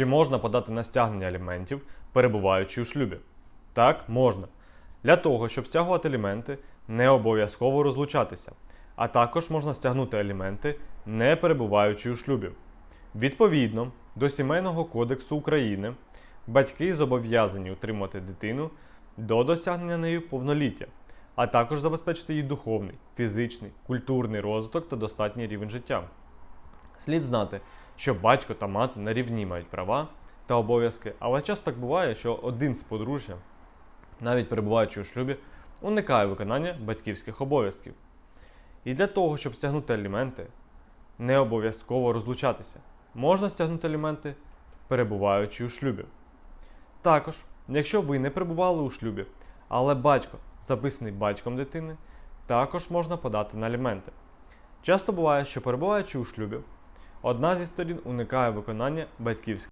Чи можна подати на стягнення аліментів, перебуваючи у шлюбі? Так, можна. Для того, щоб стягувати аліменти, не обов'язково розлучатися, а також можна стягнути аліменти, не перебуваючи у шлюбі. Відповідно до Сімейного кодексу України, батьки зобов'язані утримувати дитину до досягнення нею повноліття, а також забезпечити їй духовний, фізичний, культурний розвиток та достатній рівень життя. Слід знати, що батько та мати на рівні мають права та обов'язки, але часто так буває, що один з подружжя, навіть перебуваючи у шлюбі, уникає виконання батьківських обов'язків. І для того, щоб стягнути аліменти, не обов'язково розлучатися. Можна стягнути аліменти, перебуваючи у шлюбі. Також, якщо ви не перебували у шлюбі, але батько записаний батьком дитини, також можна подати на аліменти. Часто буває, що перебуваючи у шлюбі, одна зі сторін уникає виконання батьківських